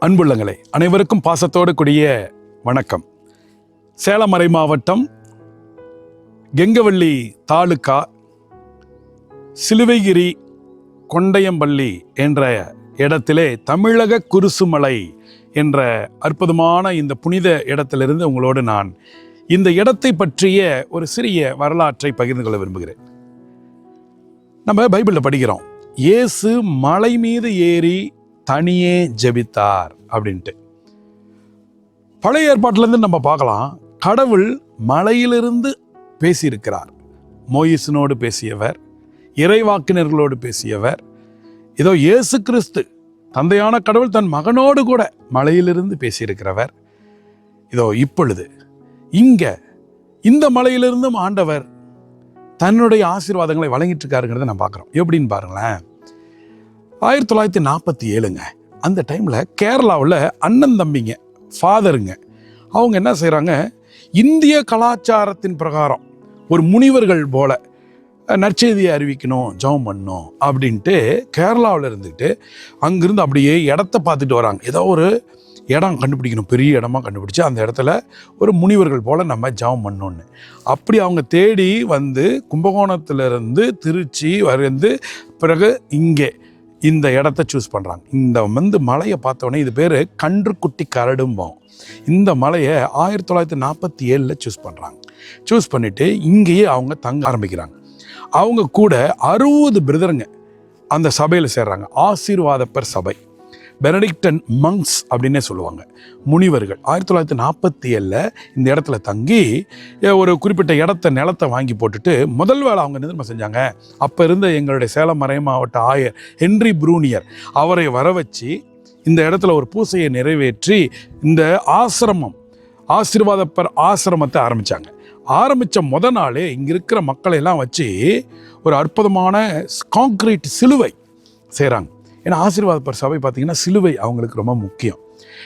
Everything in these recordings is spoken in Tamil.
அன்புள்ளங்களே அனைவருக்கும் பாசத்தோடு கூடிய வணக்கம். சேலமறை மாவட்டம் கெங்கவள்ளி தாலுக்கா சிலுவைகிரி கொண்டையம்பள்ளி என்ற இடத்திலே தமிழக குருசுமலை என்ற அற்புதமான இந்த புனித இடத்திலிருந்து உங்களோடு நான் இந்த இடத்தை பற்றிய ஒரு சிறிய வரலாற்றை பகிர்ந்து கொள்ள விரும்புகிறேன். நம்ம பைபிளில் படிக்கிறோம் இயேசு மலை மீது ஏறி தனியே ஜெபித்தார் அப்படின்ட்டு. பழைய ஏற்பாட்டிலேருந்து நம்ம பார்க்கலாம் கடவுள் மலையிலிருந்து பேசியிருக்கிறார். மோயிசனோடு பேசியவர் இறைவாக்கினர்களோடு பேசியவர். இதோ இயேசு கிறிஸ்து தந்தையான கடவுள் தன் மகனோடு கூட மலையிலிருந்து பேசியிருக்கிறவர். இதோ இப்பொழுது இங்க இந்த மலையிலிருந்தும் ஆண்டவர் தன்னுடைய ஆசீர்வாதங்களை வழங்கிட்டு இருக்காருங்கிறத நான் பார்க்குறோம். எப்படின்னு பாருங்களேன். ஆயிரத்தி தொள்ளாயிரத்தி நாற்பத்தி ஏழுங்க. அந்த டைமில் கேரளாவில் அண்ணன் தம்பிங்க ஃபாதருங்க அவங்க என்ன செய்கிறாங்க இந்திய கலாச்சாரத்தின் பிரகாரம் ஒரு முனிவர்கள் போல நற்செய்தியை அறிவிக்கணும் ஜெபம் பண்ணணும் அப்படின்ட்டு கேரளாவில் இருந்துட்டு அங்கேருந்து அப்படியே இடத்த பார்த்துட்டு வராங்க. ஏதோ ஒரு இடம் கண்டுபிடிக்கணும் பெரிய இடமா கண்டுபிடிச்சு அந்த இடத்துல ஒரு முனிவர்கள் போல் நம்ம ஜெபம் பண்ணோன்னு அப்படி அவங்க தேடி வந்து கும்பகோணத்திலிருந்து திருச்சி வந்து பிறகு இங்கே இந்த இடத்த சூஸ் பண்ணுறாங்க இந்த வந்து மலையை பார்த்தோன்னே இது பேர் கன்றுக்குட்டி கரடும்போம். இந்த மலையை ஆயிரத்தி தொள்ளாயிரத்தி நாற்பத்தி ஏழில் சூஸ் பண்ணுறாங்க சூஸ் பண்ணிவிட்டு இங்கேயே அவங்க தங்க ஆரம்பிக்கிறாங்க. அவங்க கூட அறுபது பிரதருங்க அந்த சபையில் சேர்றாங்க. ஆசீர்வாதப்பர் சபை. பெனடிக்டன் மங்ஸ் அப்படின்னே சொல்லுவாங்க. முனிவர்கள். ஆயிரத்தி தொள்ளாயிரத்தி நாற்பத்தி ஏழில் இந்த இடத்துல தங்கி ஒரு குறிப்பிட்ட இடத்த நிலத்தை வாங்கி போட்டுட்டு முதல் வேலை அவங்க நிதர்மம் செஞ்சாங்க? அப்போ இருந்த எங்களுடைய சேலம் மறை மாவட்ட ஆயர் ஹென்றி ப்ரூனியர் அவரை வர வச்சு இந்த இடத்துல ஒரு பூசையை நிறைவேற்றி இந்த ஆசிரமம் ஆசீர்வாதப்பர் ஆசிரமத்தை ஆரம்பித்தாங்க ஆரம்பித்த முத நாளே இங்கே இருக்கிற மக்களையெல்லாம் வச்சு ஒரு அற்புதமான காங்கிரீட் சிலுவை செய்கிறாங்க ஏன்னா ஆசீர்வாதப்பர் சபை பார்த்தீங்கன்னா சிலுவை அவங்களுக்கு ரொம்ப முக்கியம்.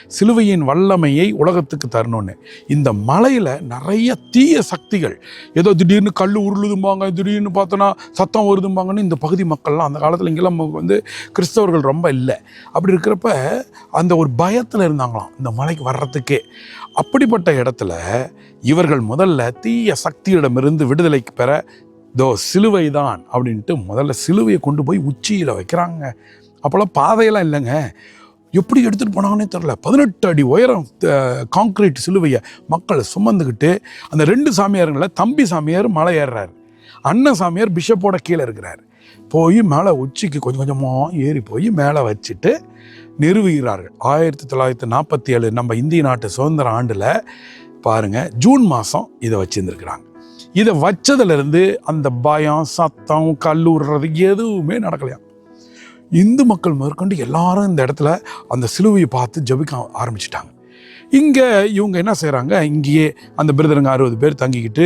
சிலுவையின் வல்லமையை உலகத்துக்கு தரணும்னு. இந்த மலையில் நிறைய தீய சக்திகள் ஏதோ திடீர்னு கல் உருளுதும்பாங்க திடீர்னு பார்த்தோன்னா சத்தம் வருதும்பாங்கன்னு இந்த பகுதி மக்கள்லாம் அந்த காலத்தில் இங்கெல்லாம் வந்து கிறிஸ்தவர்கள் ரொம்ப இல்லை. அப்படி இருக்கிறப்ப அந்த ஒரு பயத்தில் இருந்தாங்களாம் இந்த மலைக்கு வர்றதுக்கே. அப்படிப்பட்ட இடத்துல இவர்கள் முதல்ல தீய சக்தியிடமிருந்து விடுதலைக்கு பெற தோ சிலுவை தான் அப்படின்ட்டு முதல்ல சிலுவையை கொண்டு போய் உச்சியில் வைக்கிறாங்க. அப்போல்லாம் பாதையெல்லாம் இல்லைங்க. எப்படி எடுத்துகிட்டு போனாங்கன்னே தெரில. பதினெட்டு அடி உயரம் காங்கிரீட் சிலுவையை மக்களை சுமந்துக்கிட்டு அந்த ரெண்டு சாமியாருங்கள தம்பி சாமியார் மலை ஏறுறாரு. அண்ணன் சாமியார் பிஷப்போட கீழே இருக்கிறார். போய் மேலே உச்சிக்கு கொஞ்சம் கொஞ்சமாக ஏறி போய் மேலே வச்சுட்டு நிறுவுகிறார்கள். ஆயிரத்தி தொள்ளாயிரத்தி நாற்பத்தி ஏழு நம்ம இந்திய நாட்டு சுதந்திர ஆண்டில் பாருங்கள் ஜூன் மாதம் இதை வச்சுருந்துருக்குறாங்க. இதை வச்சதுலேருந்து அந்த பயம் சத்தம் கல்லூர்றது எதுவுமே நடக்கலையா? இந்து மக்கள் முதற்கொண்டு எல்லாரும் இந்த இடத்துல அந்த சிலுவையை பார்த்து ஜபிக்க ஆரம்பிச்சிட்டாங்க. இங்கே இவங்க என்ன செய்கிறாங்க இங்கேயே அந்த பிரதருங்க அறுபது பேர் தங்கிக்கிட்டு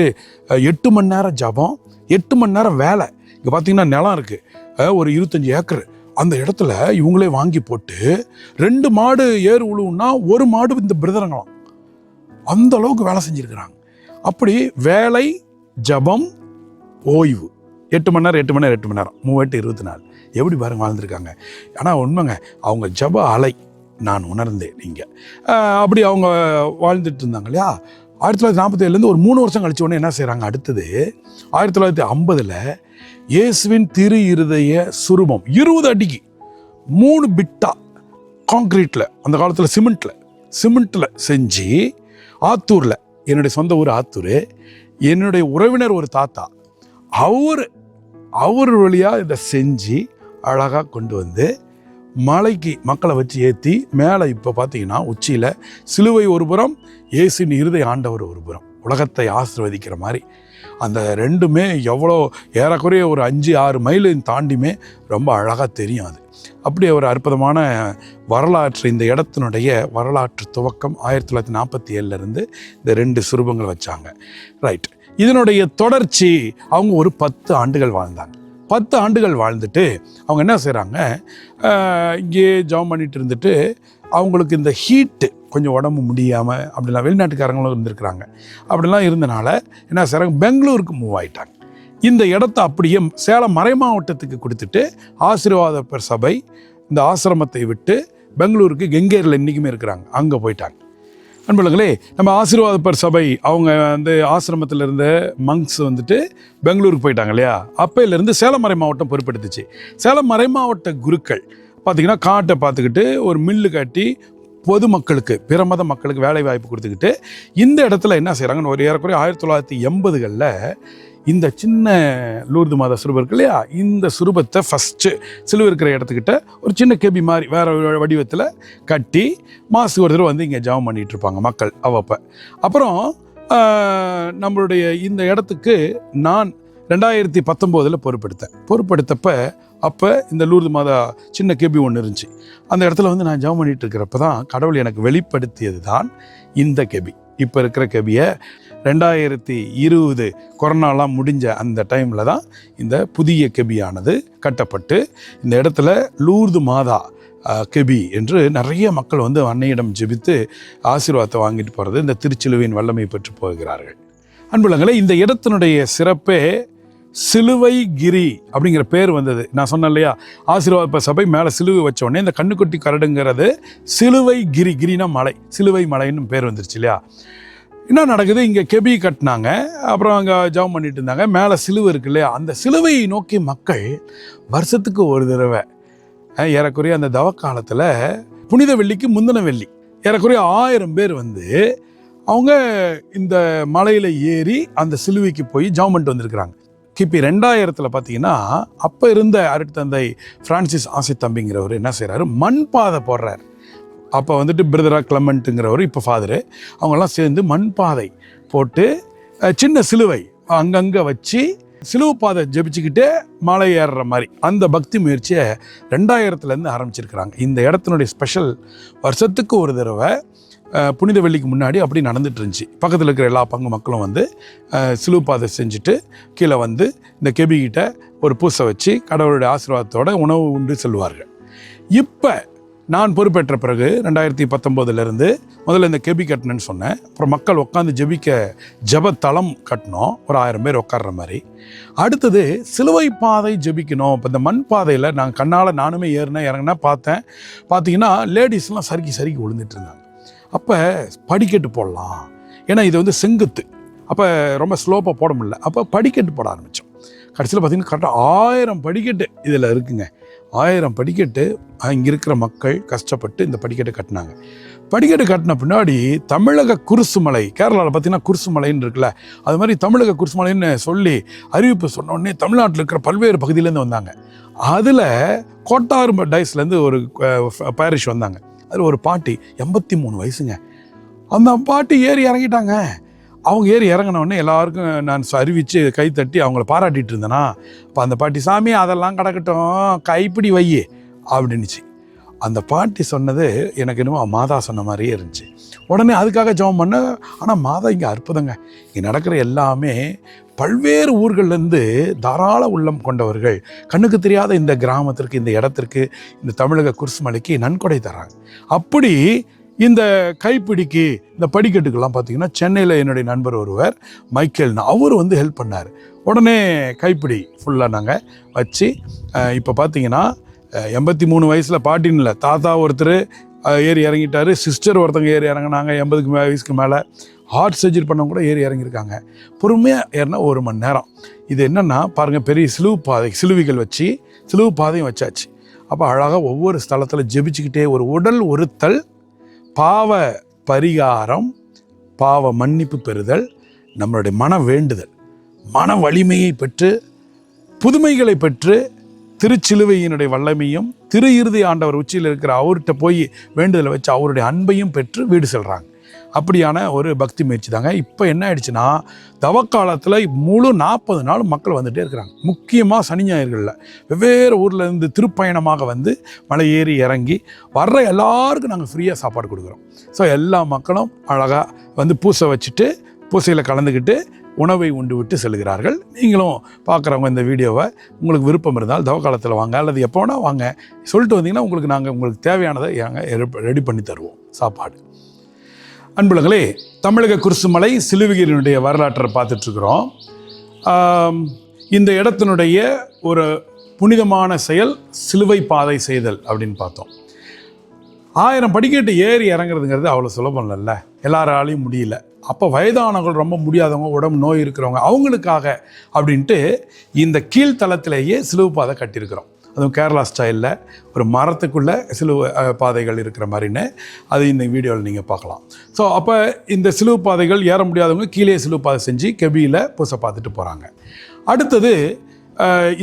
எட்டு மணி நேரம் ஜபம் எட்டு மணி நேரம் வேலை. இங்கே பார்த்தீங்கன்னா நிலம் இருக்குது ஒரு இருபத்தஞ்சி ஏக்கர். அந்த இடத்துல இவங்களே வாங்கி போட்டு ரெண்டு மாடு ஏறு உழுவுன்னா ஒரு மாடு இந்த பிரதரங்களாம். அந்த அளவுக்கு வேலை செஞ்சுருக்கிறாங்க. அப்படி வேலை ஜபம் ஓய்வு. எட்டு மணி நேரம் எட்டு மணி நேரம் எட்டு மணி நேரம். மூவெட்டு இருபத்தி நாலு. எப்படி பாருங்க வாழ்ந்துருக்காங்க. ஆனால் உண்மைங்க அவங்க ஜப அலை நான் உணர்ந்தேன் நீங்கள் அப்படி அவங்க வாழ்ந்துட்டு இருந்தாங்க இல்லையா? ஆயிரத்தி தொள்ளாயிரத்தி நாற்பத்தேழுலேருந்து ஒரு மூணு வருஷம் கழிச்ச உடனே என்ன செய்கிறாங்க அடுத்தது ஆயிரத்தி தொள்ளாயிரத்தி ஐம்பதில் இயேசுவின் திரு இருதய சுரூபம் இருபது அடிக்கு மூணு பிட்டா காங்க்ரீட்டில் அந்த காலத்தில் சிமெண்ட்டில் சிமெண்ட்டில் செஞ்சு ஆத்தூரில் என்னுடைய சொந்த ஊர் ஆத்தூர் என்னுடைய உறவினர் ஒரு தாத்தா அவர் அவர் வழியாக இதை செஞ்சு அழகாக கொண்டு வந்து மலைக்கு மக்களை வச்சு ஏற்றி மேலே இப்போ பார்த்தீங்கன்னா உச்சியில் சிலுவை ஒரு புறம் இயேசின் இருதை ஆண்டவர் ஒரு புறம். உலகத்தை ஆசிர்வதிக்கிற மாதிரி. அந்த ரெண்டுமே எவ்வளோ ஏறக்குறைய ஒரு அஞ்சு ஆறு மைல் தாண்டியுமே ரொம்ப அழகாக தெரியும் அது. அப்படி ஒரு அற்புதமான வரலாற்று இந்த இடத்தினுடைய வரலாற்று துவக்கம் ஆயிரத்தி தொள்ளாயிரத்தி நாற்பத்தி ஏழுலேருந்து இந்த ரெண்டு சுரூபங்கள் வச்சாங்க. ரைட் இதனுடைய தொடர்ச்சி அவங்க ஒரு பத்து ஆண்டுகள் வாழ்ந்தாங்க. பத்து ஆண்டுகள் வாழ்ந்துட்டு அவங்க என்ன செய்கிறாங்க இங்கேயே ஜாம் பண்ணிட்டு இருந்துட்டு அவங்களுக்கு இந்த ஹீட்டு கொஞ்சம் உடம்பு முடியாமல் அப்படிலாம் வெளிநாட்டுக்காரங்களும் இருந்திருக்கிறாங்க. அப்படிலாம் இருந்தனால என்ன செய்கிறாங்க பெங்களூருக்கு மூவ் ஆயிட்டாங்க. இந்த இடத்த அப்படியே சேலம் மறை மாவட்டத்துக்கு கொடுத்துட்டு ஆசீர்வாதப்பர் சபை இந்த ஆசிரமத்தை விட்டு பெங்களூருக்கு கெங்கேரில் இன்றைக்குமே இருக்கிறாங்க. அங்கே போயிட்டாங்க. அன்புள்ளங்களே நம்ம ஆசீர்வாதப்பர் சபை அவங்க வந்து ஆசிரமத்தில் இருந்த மங்ஸ் வந்துட்டு பெங்களூருக்கு போயிட்டாங்க இல்லையா? அப்பையிலேருந்து சேலம் மறை மாவட்டம் பொறுப்பெடுத்துச்சு சேலம் மறை மாவட்ட குருக்கள் பார்த்தீங்கன்னா காட்டை பார்த்துக்கிட்டு ஒரு மில்லு கட்டி பொதுமக்களுக்கு பிற மத மக்களுக்கு வேலை வாய்ப்பு கொடுத்துக்கிட்டு இந்த இடத்துல என்ன செய்கிறாங்கன்னு ஒரு ஏறக்குறைய ஆயிரத்தி தொள்ளாயிரத்தி எண்பதுகளில் இந்த சின்ன லூர்து மாத சுரூபம் இருக்கு இல்லையா? இந்த சுரூபத்தை ஃபஸ்ட்டு சிலுவை இருக்கிற இடத்துக்கிட்ட ஒரு சின்ன கெபி மாதிரி வேற ஒரு வடிவத்தில் கட்டி மாதத்துக்கு ஒரு தடவை வந்து இங்கே ஜெபம் பண்ணிகிட்டு இருப்பாங்க மக்கள் அவ்வப்போ அப்புறம் நம்மளுடைய இந்த இடத்துக்கு நான் ரெண்டாயிரத்தி பத்தொம்போதில் பொறுப்பெடுத்தேன். பொறுப்பெடுத்தப்ப அப்போ இந்த லூர்து மாதா சின்ன கெபி ஒன்று இருந்துச்சு. அந்த இடத்துல வந்து நான் ஜபம் பண்ணிகிட்டு இருக்கிறப்ப தான் கடவுள் எனக்கு வெளிப்படுத்தியது தான் இந்த கெபி. இப்போ இருக்கிற கவியை ரெண்டாயிரத்தி இருபது கொரோனாலாம் முடிஞ்ச அந்த டைமில் தான் இந்த புதிய கெபியானது கட்டப்பட்டு இந்த இடத்துல லூர்து மாதா கெபி என்று நிறைய மக்கள் வந்து அன்னையிடம் ஜெபித்து ஆசீர்வாதத்தை வாங்கிட்டு போகிறது இந்த திருச்சிலுவையின் வல்லமை பெற்று போகிறார்கள். அன்புலங்களே இந்த இடத்தினுடைய சிறப்பே சிலுவை கிரி அப்படிங்கிற பேர் வந்தது. நான் சொன்னேன் இல்லையா? ஆசீர்வாத சபை மேலே சிலுவை வச்சோடனே இந்த கண்ணுக்குட்டி கரடுங்கிறது சிலுவை கிரி கிரினா மலை சிலுவை மலைன்னு பேர் வந்துருச்சு இல்லையா? என்ன நடக்குது? இங்கே கெபி கட்டினாங்க. அப்புறம் அங்கே ஜாம் பண்ணிட்டு இருந்தாங்க. மேலே சிலுவை இருக்கு இல்லையா? அந்த சிலுவையை நோக்கி மக்கள் வருஷத்துக்கு ஒரு தடவை ஏறக்குறைய அந்த தவ காலத்தில் புனித வெள்ளிக்கு முந்தின வெள்ளி ஏறக்குறைய ஆயிரம் பேர் வந்து அவங்க இந்த மலையில் ஏறி அந்த சிலுவைக்கு போய் ஜாம் பண்ணிட்டு வந்திருக்கிறாங்க. கிபி ரெண்டாயிரத்தில் பார்த்தீங்கன்னா அப்போ இருந்த அருட்தந்தை ஃப்ரான்சிஸ் ஆசை தம்பிங்கிறவர் என்ன செய்கிறாரு மண் பாதை போடுறார். அப்போ வந்துட்டு பிரதரா கிளமண்ட்டுங்கிறவர் இப்போ ஃபாதரு அவங்கெல்லாம் சேர்ந்து மண் பாதை போட்டு சின்ன சிலுவை அங்கங்கே வச்சு சிலுவை பாதை ஜெபிச்சுக்கிட்டே மலை ஏறுற மாதிரி. அந்த பக்தி முயற்சியை ரெண்டாயிரத்துலேருந்து ஆரம்பிச்சிருக்கிறாங்க. இந்த இடத்தினுடைய ஸ்பெஷல் வருஷத்துக்கு ஒரு தடவை புனித வெள்ளிக்கு முன்னாடி அப்படி நடந்துட்டு இருந்துச்சு பக்கத்தில் இருக்கிற எல்லா பங்கு மக்களும் வந்து அஹ், சிலுவை பாதை செஞ்சுட்டு கீழே வந்து இந்த கெபிகிட்ட ஒரு பூசை வச்சு கடவுளுடைய ஆசீர்வாதத்தோட உணவு உண்டு செல்வார்கள் இப்போ நான் பொறுப்பேற்ற பிறகு ரெண்டாயிரத்தி பத்தொம்போதுலேருந்து முதல்ல இந்த கெபி கட்டினேன்னு சொன்னேன். அப்புறம் மக்கள் உட்காந்து ஜெபிக்க ஜெபத்தளம் கட்டினோம். ஒரு ஆயிரம் பேர் உட்கார்ற மாதிரி. அடுத்தது சிலுவை பாதை ஜெபிக்கணும். இப்போ இந்த மண் பாதையில் நான் கண்ணால் நானுமே ஏறினேன் இறங்கினா பார்த்தேன். பார்த்தீங்கன்னா லேடிஸ்லாம் சறுக்கி சறுக்கி விழுந்துட்டு இருந்தாங்க. அப்போ படிக்கட்டு போடலாம். ஏன்னா இது வந்து செங்குத்து. அப்போ ரொம்ப ஸ்லோப்பாக போட முடியல. அப்போ படிக்கட்டு போட ஆரம்பித்தோம் கடைசியில் பார்த்தீங்கன்னா கரெக்டாக ஆயிரம் படிக்கட்டு இதில் இருக்குங்க. ஆயிரம் படிக்கட்டு இங்கே இருக்கிற மக்கள் கஷ்டப்பட்டு இந்த படிக்கட்டு கட்டினாங்க. படிக்கட்டு கட்டின பின்னாடி தமிழக குருசுமலை கேரளாவில் பார்த்தீங்கன்னா குருசுமலைன்னு இருக்குல்ல அது மாதிரி தமிழக குருசுமலைன்னு சொல்லி அறிவிப்பு சொன்னோடனே தமிழ்நாட்டில் இருக்கிற பல்வேறு பகுதியிலேருந்து வந்தாங்க. அதில் கோட்டாறு டைஸ்லேருந்து ஒரு பேரிஷ் வந்தாங்க. அதில் ஒரு பாட்டி எண்பத்தி மூணு வயசுங்க. அந்த பாட்டி ஏறி இறங்கிட்டாங்க. அவங்க ஏறி இறங்கினோடனே எல்லாருக்கும் நான் அறிவித்து கை தட்டி அவங்கள பாராட்டிட்டு இருந்தேனா அப்போ அந்த பாட்டி சாமி அதெல்லாம் கிடக்கட்டும். கைப்பிடி வை அப்படின்னுச்சு. அந்த பாட்டி சொன்னது எனக்கு என்னமோ மாதா சொன்ன மாதிரியே இருந்துச்சு. உடனே அதுக்காக ஜெபம் பண்ண ஆனால் மாதா இங்கே அற்புதங்க. இங்கே நடக்கிற எல்லாமே பல்வேறு ஊர்கள்லேருந்து தாராள உள்ளம் கொண்டவர்கள். கண்ணுக்கு தெரியாத இந்த கிராமத்திற்கு இந்த இடத்திற்கு இந்த தமிழக குருசுமலைக்கு நன்கொடை தராங்க. அப்படி இந்த கைப்பிடிக்கு இந்த படிக்கட்டுக்கெல்லாம் பார்த்தீங்கன்னா சென்னையில் என்னுடைய நண்பர் ஒருவர் மைக்கேல்னு அவர் வந்து ஹெல்ப் பண்ணார். உடனே கைப்பிடி ஃபுல்லாக நாங்கள் வச்சு இப்போ பார்த்தீங்கன்னா எண்பத்தி மூணு வயசில் பாட்டின்னு இல்லை தாத்தா ஒருத்தர் ஏறி இறங்கிட்டாரு. சிஸ்டர் ஒருத்தங்க ஏறி இறங்குனாங்க எண்பதுக்கு மே வயசுக்கு மேலே. ஹார்ட் சர்ஜரி பண்ணவங்க கூட ஏறி இறங்கியிருக்காங்க. பொறுமையாக ஏறினா ஒரு மணி நேரம். இது என்னென்னா பாருங்கள் பெரிய சிலுவு பாதை சிலுவிகள் வச்சு சிலுவு பாதையும் வச்சாச்சு. அப்போ அழகாக ஒவ்வொரு ஸ்தலத்தில் ஜெபிச்சுக்கிட்டே ஒரு உடல் ஒருத்தல் பாவ பரிகாரம் பாவ மன்னிப்பு பெறுதல் நம்மளுடைய மன வேண்டுதல். மன வலிமையை பெற்று புதுமைகளை பெற்று திருச்சிலுவையினுடைய வல்லமையும் திரு இறுதி ஆண்டவர் உச்சியில் இருக்கிற அவர்கிட்ட போய் வேண்டுதலை வச்சு அவருடைய அன்பையும் பெற்று வீடு செல்கிறாங்க அப்படியான ஒரு பக்தி முயற்சி தாங்க. இப்போ என்ன ஆயிடுச்சுன்னா தவக்காலத்தில் முழு நாற்பது நாள் மக்கள் வந்துகிட்டே இருக்கிறாங்க. முக்கியமாக சனி ஞாயிறுகளில். வெவ்வேறு ஊர்லேருந்து திருப்பயணமாக வந்து மலை ஏறி இறங்கி வர்ற எல்லாருக்கும் நாங்கள் ஃப்ரீயாக சாப்பாடு கொடுக்குறோம். ஸோ எல்லா மக்களும் அழகாக வந்து பூசை வச்சுட்டு பூசையில் கலந்துக்கிட்டு உணவை உண்டு விட்டு செல்கிறார்கள். நீங்களும் பார்க்குறவங்க இந்த வீடியோவை உங்களுக்கு விருப்பம் இருந்தால் தவக்காலத்தில் வாங்க அல்லது எப்போ வேணால் வாங்க. சொல்லிட்டு வந்தீங்கன்னா உங்களுக்கு நாங்கள் உங்களுக்கு தேவையானதை நாங்கள் ரெடி பண்ணி தருவோம். சாப்பாடு. அன்புலங்களே தமிழக குருசுமலை சிலுவகிரியினுடைய வரலாற்றை பார்த்துட்ருக்குறோம். இந்த இடத்தினுடைய ஒரு புனிதமான செயல் சிலுவை பாதை செய்தல் அப்படின்னு பார்த்தோம். ஆயிரம் படிக்கட்டு ஏறி இறங்குறதுங்கிறது அவ்வளோ சுலபம் இல்லைல்ல. எல்லாராலையும் முடியல. அப்போ வயதானவங்க ரொம்ப முடியாதவங்க உடம்பு நோய் இருக்கிறவங்க அவங்களுக்காக அப்படின்ட்டு இந்த கீழ்த்தளத்திலேயே சிலுவு பாதை கட்டியிருக்கிறோம். அதுவும் கேரளா ஸ்டைலில் ஒரு மரத்துக்குள்ளே சிலுவை பாதைகள் இருக்கிற மாதிரின்னு அது இந்த வீடியோவில் நீங்கள் பார்க்கலாம். ஸோ அப்போ இந்த சிலுவு பாதைகள் ஏற முடியாதவங்க கீழே சிலுவு பாதை செஞ்சு கெபியில் பூசை பார்த்துட்டு போகிறாங்க அடுத்தது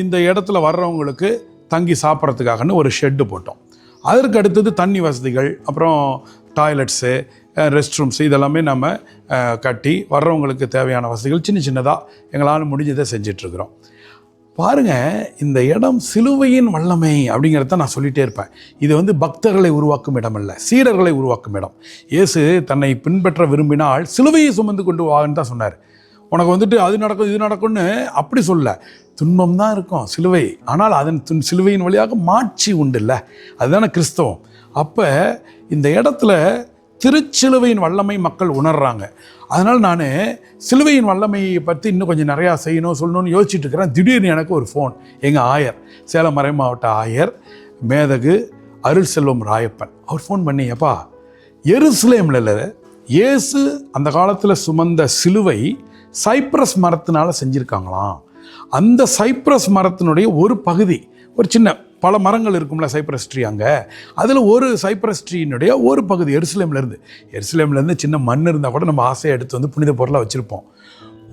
இந்த இடத்துல வர்றவங்களுக்கு தங்கி சாப்பிட்றதுக்காகன்னு ஒரு ஷெட்டு போட்டோம். அதற்கு அடுத்தது தண்ணி வசதிகள் அப்புறம் டாய்லெட்ஸு ரெஸ்ட் ரூம்ஸ் இதெல்லாமே நம்ம கட்டி வர்றவங்களுக்கு தேவையான வசதிகள் சின்ன சின்னதாக எங்களால் முடிஞ்சதை செஞ்சிட்ருக்குறோம். பாருங்க இந்த இடம் சிலுவையின் வல்லமை அப்படிங்கிறத நான் சொல்லிகிட்டே இருப்பேன். இது வந்து பக்தர்களை உருவாக்கும் இடம் அல்ல சீடர்களை உருவாக்கும் இடம். இயேசு தன்னை பின்பற்ற விரும்பினால் சிலுவையை சுமந்து கொண்டு வான்னு தான் சொன்னார். உனக்கு வந்துட்டு அது நடக்கும் இது நடக்கும்னு அப்படி சொல்ல. துன்பம் தான் இருக்கும் சிலுவை. ஆனால் அதன் துன் சிலுவையின் வழியாக மாட்சி உண்டு இல்லை அதுதானே கிறிஸ்தவம். அப்போ இந்த இடத்துல திருச்சிலுவையின் வல்லமை மக்கள் உணர்றாங்க. அதனால் நான் சிலுவையின் வல்லமையை பற்றி இன்னும் கொஞ்சம் நிறையா செய்யணும் சொல்லணும்னு யோசிச்சுட்டு இருக்கிறேன். திடீர்னு எனக்கு ஒரு ஃபோன் எங்கள் ஆயர் சேலம் மறை மாவட்ட ஆயர் மேதகு அருள் செல்வம் ராயப்பன். அவர் ஃபோன் பண்ணி அப்பா எருசலேமில் இயேசு அந்த காலத்தில் சுமந்த சிலுவை சைப்ரஸ் மரத்தினால செஞ்சுருக்காங்களாம். அந்த சைப்ரஸ் மரத்தினுடைய ஒரு பகுதி ஒரு சின்ன பல மரங்கள் இருக்கும்ல சைப்ரஸ் ட்ரீ அங்கே. அதில் ஒரு சைப்ரஸ் ட்ரீனுடைய ஒரு பகுதி எருசலேம்லேருந்து எருசலேம்லேருந்து சின்ன மண் இருந்தால் கூட நம்ம ஆசையை எடுத்து வந்து புனித பொருளாக வச்சுருப்போம்.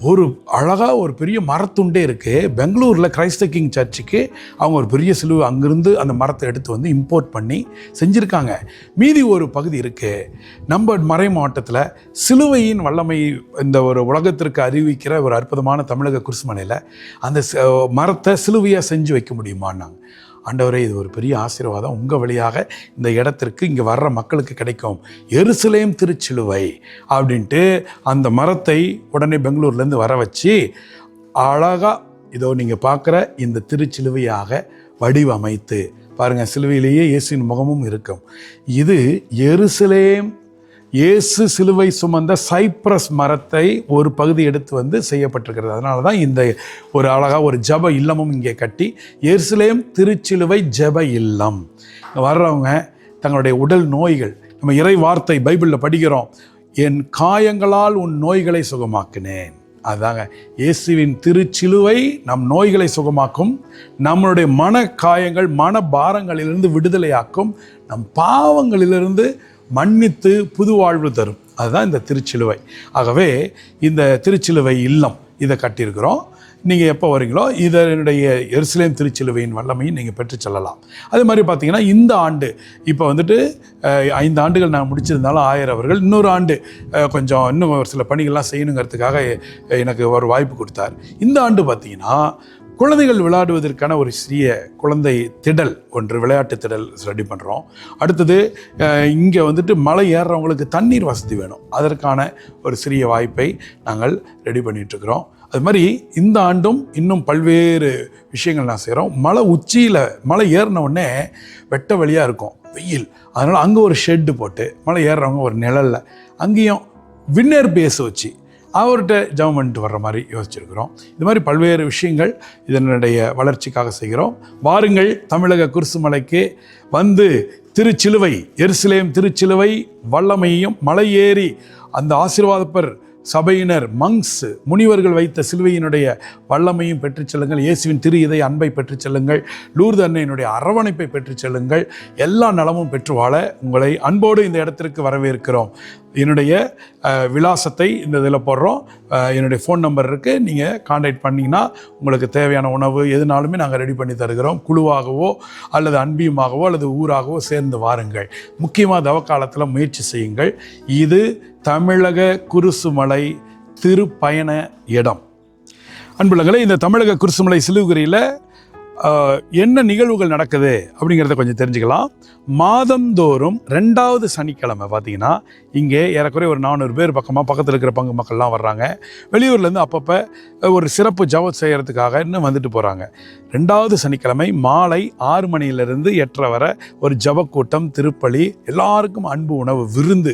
ஒரு அழகாக ஒரு பெரிய மரத்துண்டே இருக்குது பெங்களூரில் கிரைஸ்த கிங் சர்ச்சுக்கு அவங்க ஒரு பெரிய சிலுவை அங்கேருந்து அந்த மரத்தை எடுத்து வந்து இம்போர்ட் பண்ணி செஞ்சுருக்காங்க. மீதி ஒரு பகுதி இருக்குது நம்ம மறை மாவட்டத்தில் சிலுவையின் வல்லமை இந்த ஒரு உலகத்திற்கு அறிவிக்கிற ஒரு அற்புதமான தமிழக குருசுமனையில் அந்த மரத்தை சிலுவையாக செஞ்சு வைக்க முடியுமான்னாங்க. ஆண்டவரே இது ஒரு பெரிய ஆசீர்வாதம். உங்கள் வழியாக இந்த இடத்திற்கு இங்கே வர்ற மக்களுக்கு கிடைக்கும். எருசலேம் திருச்சிலுவை அப்படின்ட்டு அந்த மரத்தை உடனே பெங்களூர்லேருந்து வர வச்சு அழகாக இதோ நீங்கள் பார்க்குற இந்த திருச்சிலுவையாக வடிவமைத்து. பாருங்கள் சிலுவையிலேயே இயேசுவின் முகமும் இருக்கும். இது எருசலேம் இயேசு சிலுவை சுமந்த சைப்ரஸ் மரத்தை ஒரு பகுதி எடுத்து வந்து செய்யப்பட்டிருக்கிறது. அதனால தான் இந்த ஒரு அழகாக ஒரு ஜப இல்லமும் இங்கே கட்டி எருசலேம் திருச்சிலுவை ஜப இல்லம். வர்றவங்க தங்களுடைய உடல் நோய்கள் நம்ம இறை வார்த்தை பைபிளில் படிக்கிறோம் என் காயங்களால் உன் நோய்களை சுகமாக்கினேன். அதாங்க இயேசுவின் திருச்சிலுவை நம் நோய்களை சுகமாக்கும் நம்மளுடைய மன காயங்கள் மன பாரங்களிலிருந்து விடுதலையாக்கும் நம் பாவங்களிலிருந்து மன்னித்து புது வாழ்வு தரும். அதுதான் இந்த திருச்சிலுவை. ஆகவே இந்த திருச்சிலுவை இல்லம் இதை கட்டியிருக்கிறோம். நீங்கள் எப்போ வரீங்களோ இதனுடைய எருசலேம் திருச்சிலுவையின் வல்லமையும் நீங்கள் பெற்று செல்லலாம். அதே மாதிரி பார்த்தீங்கன்னா இந்த ஆண்டு இப்போ வந்துட்டு ஐந்து ஆண்டுகள் நான் முடிச்சிருந்தாலும் ஆயிரம் அவர்கள் இன்னொரு ஆண்டு கொஞ்சம் இன்னும் ஒரு சில பணிகள்லாம் செய்யணுங்கிறதுக்காக எனக்கு ஒரு வாய்ப்பு கொடுத்தார். இந்த ஆண்டு பார்த்தீங்கன்னா குழந்தைகள் விளையாடுவதற்கான ஒரு சிறிய குழந்தை திடல் ஒன்று விளையாட்டு திடல் ரெடி பண்ணுறோம் அடுத்தது இங்கே வந்துட்டு மலை ஏறுறவங்களுக்கு தண்ணீர் வசதி வேணும். அதற்கான ஒரு சிறிய வாய்ப்பை நாங்கள் ரெடி பண்ணிகிட்ருக்குறோம் அது மாதிரி இந்த ஆண்டும் இன்னும் பல்வேறு விஷயங்கள் நான் செய்கிறோம் மலை உச்சியில் மலை ஏறின உடனே வெட்ட வழியாக இருக்கும் வெயில். அதனால் அங்கே ஒரு ஷெட்டு போட்டு மலை ஏறுறவங்க ஒரு நிழலில் அங்கேயும் வின்னர் பேஸ் வச்சு அவர்கிட்ட ஜெபம் பண்ணிட்டு வர்ற மாதிரி யோசிச்சிருக்கிறோம். இது மாதிரி பல்வேறு விஷயங்கள் இதனுடைய வளர்ச்சிக்காக செய்கிறோம். வாருங்கள் தமிழக குருசுமலைக்கு வந்து திருச்சிலுவை எருசலேம் திருச்சிலுவை வல்லமையும் மலை ஏறி அந்த ஆசீர்வாதப்பர் சபையினர் மங்ஸ் முனிவர்கள் வைத்த சிலுவையினுடைய வல்லமையும் பெற்றுச் செல்லுங்கள். இயேசுவின் திரு இதை அன்பை பெற்றுச் செல்லுங்கள். லூர்து அன்னையினுடைய அரவணைப்பை பெற்றுச் செல்லுங்கள். எல்லா நலமும் பெற்று வாழ உங்களை அன்போடு இந்த இடத்திற்கு வரவேற்கிறோம். என்னுடைய விலாசத்தை இந்த இதில் போடுறோம். என்னுடைய ஃபோன் நம்பர் இருக்குது நீங்கள் காண்டாக்ட் பண்ணிங்கன்னா உங்களுக்கு தேவையான உணவு எதுனாலுமே நாங்கள் ரெடி பண்ணி தருகிறோம். குழுவாகவோ அல்லது அன்பியுமாகவோ அல்லது ஊராகவோ சேர்ந்து வாருங்கள். முக்கியமாக தவக்காலத்தில் முயற்சி செய்யுங்கள். இது தமிழக குருசுமலை திருப்பயண இடம். அன்புலங்களே இந்த தமிழக குருசுமலை சிலுகுரியில் என்ன நிகழ்வுகள் நடக்குது அப்படிங்கிறத கொஞ்சம் தெரிஞ்சுக்கலாம். மாதந்தோறும் ரெண்டாவது சனிக்கிழமை பார்த்தீங்கன்னா இங்கே ஏறக்குறைய ஒரு நானூறு பேர் பக்கமாக பக்கத்தில் இருக்கிற பங்கு மக்கள்லாம் வர்றாங்க. வெளியூர்லேருந்து அப்பப்போ ஒரு சிறப்பு ஜபம் செய்கிறதுக்காக இன்னும் வந்துட்டு போகிறாங்க ரெண்டாவது சனிக்கிழமை மாலை ஆறு மணியிலிருந்து எட்டரை வரை ஒரு ஜபக்கூட்டம் திருப்பலி எல்லாருக்கும் அன்பு உணவு விருந்து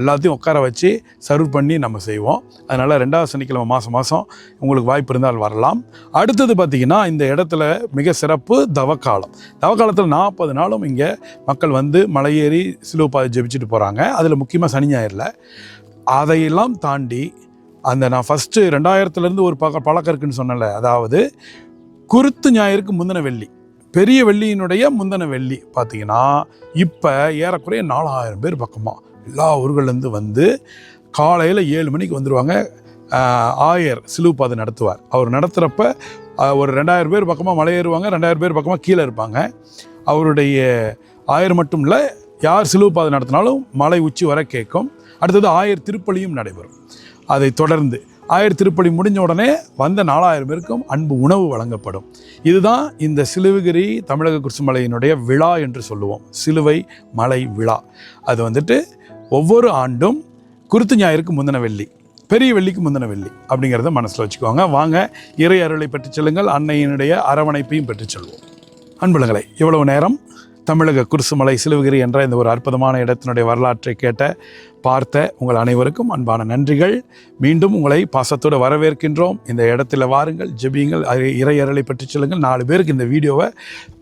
எல்லாத்தையும் உட்கார வச்சு சர்வ் பண்ணி நம்ம செய்வோம். அதனால் ரெண்டாவது சனிக்கிழமை மாதம் மாதம் உங்களுக்கு வாய்ப்பு இருந்தால் வரலாம். அடுத்தது பார்த்திங்கன்னா இந்த இடத்துல மிக மிக சிறப்பு தவக்காலம். தவக்காலத்தில் நாற்பது நாளும் இங்கே மக்கள் வந்து மலையேறி சிலுவப்பாதை ஜெபிச்சுட்டு போகிறாங்க அதில் முக்கியமாக சனி ஞாயிறில். அதையெல்லாம் தாண்டி அந்த நான் ஃபஸ்ட்டு ரெண்டாயிரத்துலேருந்து ஒரு பக்க பழக்கம் இருக்குன்னு சொன்னல அதாவது குருத்து ஞாயிறுக்கு முந்தின வெள்ளி பெரிய வெள்ளியினுடைய முந்தின வெள்ளி பார்த்தீங்கன்னா இப்போ ஏறக்குறைய நாலாயிரம் பேர் பக்கமாக எல்லா ஊர்கள்லேருந்து வந்து காலையில் ஏழு மணிக்கு வந்துடுவாங்க ஆயர் சிலுவுப்பாதை நடத்துவார். அவர் நடத்துகிறப்ப ஒரு ரெண்டாயிரம் பேர் பக்கமாக மலை ஏறுவாங்க ரெண்டாயிரம் பேர் பக்கமாக கீழே இருப்பாங்க. அவருடைய ஆயர் மட்டும் இல்லை யார் சிலுவுப்பாதை நடத்தினாலும் மலை உச்சி வர கேட்கும். அடுத்தது ஆயர் திருப்பலியும் நடைபெறும். அதை தொடர்ந்து ஆயர் திருப்பலி முடிஞ்ச உடனே வந்த நாலாயிரம் பேருக்கும் அன்பு உணவு வழங்கப்படும். இதுதான் இந்த சிலுவகிரி தமிழக குருசுமலையினுடைய விழா என்று சொல்லுவோம். சிலுவை மலை விழா. அது வந்துட்டு ஒவ்வொரு ஆண்டும் குருத்து ஞாயிறுக்கு முந்தின வெள்ளி. பெரிய வெள்ளிக்கு முந்தின வெள்ளி அப்படிங்கிறத மனசில் வச்சுக்கோங்க. வாங்க இறை அருளை பெற்றுச் செல்லுங்கள். அன்னையினுடைய அரவணைப்பையும் பெற்றுச் செல்வோம். அன்புலங்களை இவ்வளவு நேரம் தமிழக குருசுமலை சிலுவகிரி என்ற இந்த ஒரு அற்புதமான இடத்தினுடைய வரலாற்றை கேட்ட பார்த்த உங்கள் அனைவருக்கும் அன்பான நன்றிகள். மீண்டும் உங்களை பாசத்தோடு வரவேற்கின்றோம். இந்த இடத்துல வாருங்கள் ஜெபியுங்கள் இறையறலை பற்றி சொல்லுங்கள். நாலு பேருக்கு இந்த வீடியோவை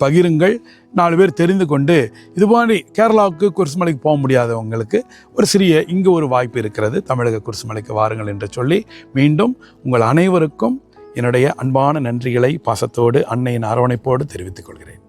பகிருங்கள். நாலு பேர் தெரிந்து கொண்டு இது மாதிரி கேரளாவுக்கு குருசுமலைக்கு போக முடியாதவங்களுக்கு ஒரு சிறிய இங்கு ஒரு வாய்ப்பு இருக்கிறது. தமிழக குருசுமலைக்கு வாருங்கள் என்று சொல்லி மீண்டும் உங்கள் அனைவருக்கும் என்னுடைய அன்பான நன்றிகளை பாசத்தோடு அன்னையின் அரவணைப்போடு தெரிவித்துக் கொள்கிறேன்.